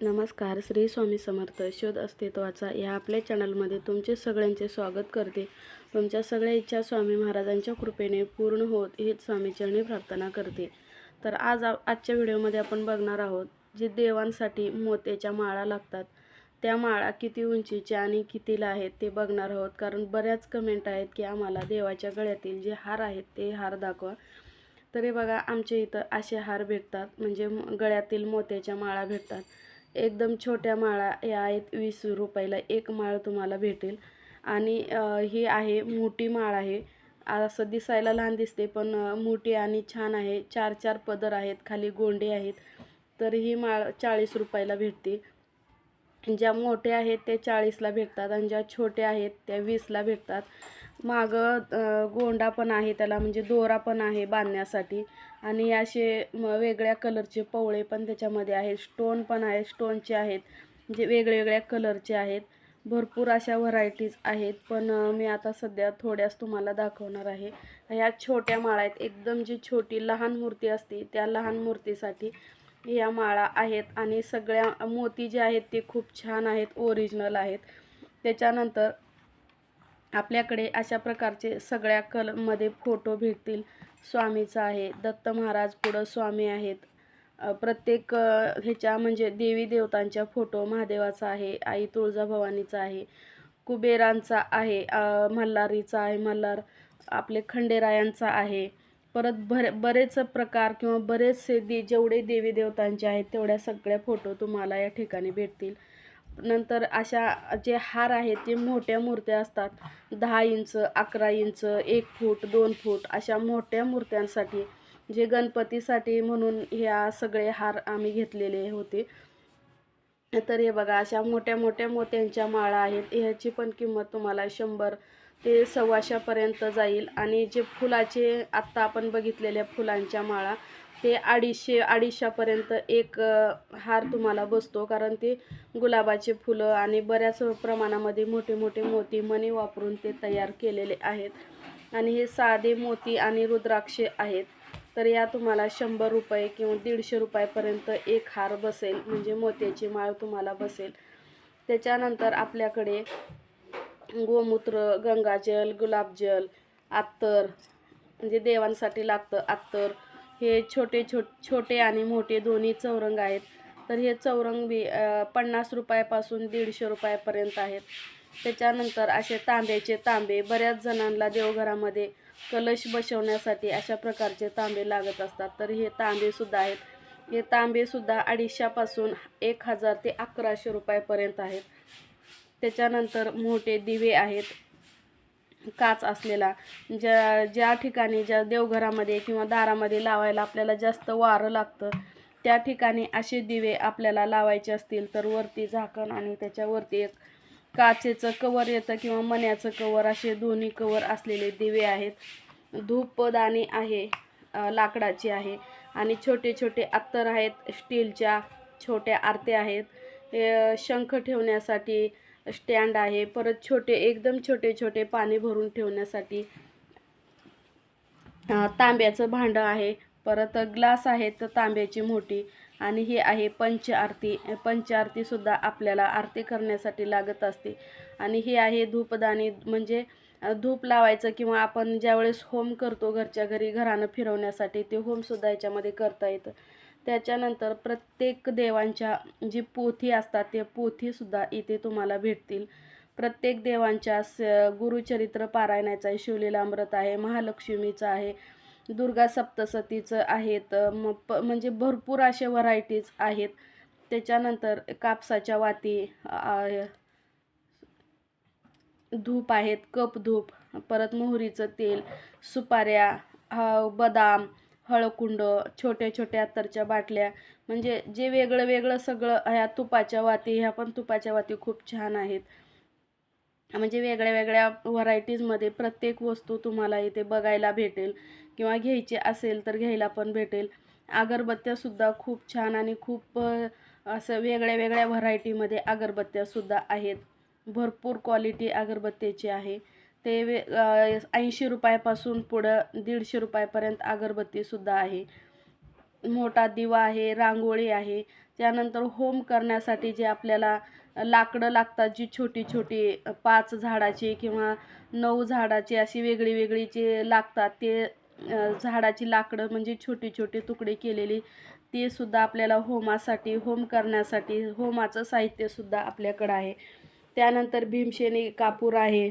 नमस्कार श्री स्वामी समर्थ शोध अस्तित्वाचा या आपल्या चॅनलमध्ये तुमचे सगळ्यांचे स्वागत करते. तुमच्या सगळ्या इच्छा स्वामी महाराजांच्या कृपेने पूर्ण होत हीच स्वामीचरणी प्रार्थना करते. तर आज आजच्या व्हिडिओमध्ये आपण बघणार आहोत जे देवांसाठी मोत्याच्या माळा लागतात. त्या माळा किती उंचीच्या आणि कितीला आहेत ते बघणार आहोत कारण बऱ्याच कमेंट आहेत की आम्हाला देवाच्या गळ्यातील जे हार आहेत ते हार दाखवा. तरी बघा आमच्या इथं असे हार भेटतात म्हणजे गळ्यातील मोत्याच्या माळा भेटतात. एकदम छोट्या माळा या आहेत वीस रुपयाला एक माळ तुम्हाला भेटेल. आणि ही आहे मोठी माळ आहे. असं दिसायला लहान दिसते पण मोठी आणि छान आहे. चार चार पदर आहेत खाली गोंडे आहेत. तर ही माळ चाळीस रुपयाला भेटते. ज्या मोठ्या आहेत त्या चाळीसला भेटतात आणि ज्या छोट्या आहेत त्या वीसला भेटतात. मागं गोंडा पण आहे त्याला म्हणजे दोरा पण आहे बांधण्यासाठी. आणि असे मग वेगळ्या कलरचे पवळे पण त्याच्यामध्ये आहेत. स्टोन पण आहे स्टोनचे आहेत. जे वेगवेगळ्या कलरचे आहेत. भरपूर अशा व्हरायटीज आहेत. पण मी आता सध्या थोड्याच तुम्हाला दाखवणार आहे. ह्या छोट्या माळा आहेत. एकदम जी छोटी लहान मूर्ती असते त्या लहान मूर्तीसाठी या माळा आहेत. आणि सगळ्या मोती जे आहेत ते खूप छान आहेत. ओरिजिनल आहेत. त्याच्यानंतर आपल्याकडे अशा प्रकारचे सगळ्या कलमध्ये फोटो भेटतील. स्वामीचा आहे. दत्त महाराज पुढं स्वामी आहेत. प्रत्येक ह्याच्या म्हणजे देवी देवतांच्या फोटो महादेवाचा आहे आई तुळजाभवानीचा आहे कुबेरांचा आहे मल्हारीचा आहे मल्हार आपले खंडेरायांचा आहे. परत भर बरेच प्रकार किंवा बरेचसे दे जेवढे देवी देवतांचे आहेत तेवढ्या सगळ्या फोटो तुम्हाला या ठिकाणी भेटतील. नंतर अशा जे हार आहेत ते मोठ्या मूर्त्या असतात. दहा इंच अकरा इंच एक फूट दोन फूट अशा मोठ्या मूर्त्यांसाठी जे गणपतीसाठी म्हणून ह्या सगळे हार आम्ही घेतलेले होते. तर हे बघा अशा मोठ्या मोठ्या मोत्यांच्या माळा आहेत. ह्याची पण किंमत तुम्हाला शंभर ते सव्वाशेपर्यंत जाईल. आणि जे फुलाचे आत्ता आपण बघितलेल्या फुलांच्या माळा ते अडीचशे अडीचशेपर्यंत एक हार तुम्हाला बसतो. कारण ते गुलाबाचे फुलं आणि बऱ्याच प्रमाणामध्ये मोठे मोठे मोती मणी वापरून ते तयार केलेले आहेत. आणि हे साधे मोती आणि रुद्राक्षे आहेत. तर या तुम्हाला शंभर रुपये किंवा दीडशे रुपयापर्यंत एक हार बसेल. म्हणजे मोत्याची माळ तुम्हाला बसेल. त्याच्यानंतर आपल्याकडे गोमूत्र गंगाजल गुलाबजल आत्तर म्हणजे देवांसाठी लागतं अत्तर हे छोटे छो छोटे आणि मोठे दोन्ही चौरंग आहेत. तर हे चौरंग बी पन्नास रुपयापासून दीडशे रुपयापर्यंत आहेत. त्याच्यानंतर असे तांब्याचे तांबे बऱ्याच जणांना देवघरामध्ये कलश बसवण्यासाठी अशा प्रकारचे तांबे लागत असतात. तर हे तांबेसुद्धा आहेत. हे तांबेसुद्धा अडीचशेपासून एक हजार ते अकराशे रुपयापर्यंत आहेत. त्याच्यानंतर मोठे दिवे आहेत. काच असलेला ज्या ज्या ठिकाणी ज्या देवघरामध्ये किंवा दारामध्ये लावायला आपल्याला जास्त वारं लागतं त्या ठिकाणी असे दिवे आपल्याला लावायचे असतील तर वरती झाकण आणि त्याच्यावरती एक काचेचं कवर येतं किंवा मण्याचं कवर असे दोन्ही कवर असलेले दिवे आहेत. धूपदाणी आहे लाकडाची आहे आणि छोटे छोटे अत्तर आहेत स्टीलच्या छोट्या आरत्या आहेत. हे शंख ठेवण्यासाठी स्टँड आहे. परत छोटे एकदम छोटे छोटे पाणी भरून ठेवण्यासाठी तांब्याचं भांडं आहे. परत ग्लास आहे तर तांब्याची मोठी. आणि ही आहे पंच आरती पंच आरतीसुद्धा आपल्याला आरती करण्यासाठी लागत असते. आणि ही आहे धूपदाणी म्हणजे धूप लावायचं किंवा आपण ज्यावेळेस होम करतो घरच्या घरी घरानं फिरवण्यासाठी ते होमसुद्धा याच्यामध्ये करता येतं. त्याच्यानंतर प्रत्येक देवांच्या जी पोथी असतात ते पोथीसुद्धा इथे तुम्हाला भेटतील. प्रत्येक देवांच्या स गुरुचरित्र पारायणाचं आहे शिवलीलामृत आहे महालक्ष्मीचं आहे दुर्गा सप्तसतीचं आहेत मग प म्हणजे भरपूर असे व्हरायटीज आहेत. त्याच्यानंतर कापसाच्या वाती धूप आहेत कप धूप परत मोहरीचं तेल सुपाऱ्या हा बदाम हळकुंड छोट्या छोट्या अत्तरच्या बाटल्या म्हणजे जे वेगळं वेगळं सगळं ह्या तुपाच्या वाती ह्या पण तुपाच्या वाती खूप छान आहेत. म्हणजे वेगळ्या वेगळ्या व्हरायटीजमध्ये प्रत्येक वस्तू तुम्हाला इथे बघायला भेटेल किंवा घ्यायची असेल तर घ्यायला पण भेटेल. अगरबत्त्यासुद्धा खूप छान आणि खूप असं वेगळ्या वेगळ्या व्हरायटीमध्ये अगरबत्त्यासुद्धा आहेत. भरपूर क्वालिटी अगरबत्त्याची आहे. ते वे ऐंशी रुपयापासून पुढं दीडशे रुपयापर्यंत अगरबत्तीसुद्धा आहे. मोठा दिवा आहे रांगोळी आहे. त्यानंतर होम करण्यासाठी जे आपल्याला लाकडं लागतात जी छोटी छोटी पाच झाडाची किंवा नऊ झाडाची अशी वेगळी वेगळी जे लागतात ते झाडाची लाकडं म्हणजे छोटी छोटी तुकडे केलेली ते सुद्धा आपल्याला होमासाठी होम करण्यासाठी होमाचं साहित्यसुद्धा आपल्याकडं आहे. त्यानंतर भीमशेनी कापूर आहे.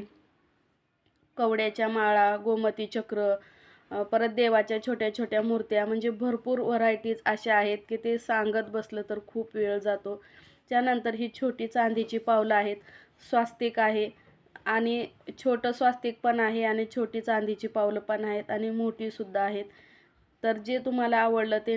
कवड्याच्या माळा गोमती चक्र परत देवाच्या छोट्या छोट्या मूर्त्या म्हणजे भरपूर व्हरायटीज अशा आहेत की ते सांगत बसलं तर खूप वेळ जातो. त्यानंतर ही छोटी चांदीची पावलं आहेत स्वास्तिक आहे आणि छोटं स्वास्तिक पण आहे आणि छोटी चांदीची पावलं पण आहेत आणि मोठीसुद्धा आहेत. तर जे तुम्हाला आवडलं ते